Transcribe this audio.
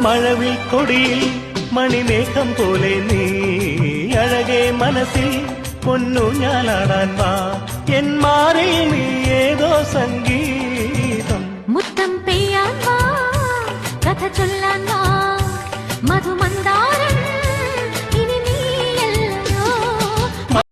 மழவில் கொடியில் மணிமேகம் போலே நீ. அழகே மனசில் பொன்னு ஞாலாடான் வா. என் மாறில் நீ ஏதோ சங்கீதம். முத்தம் பெய்யான் வா. கதை சொல்லான்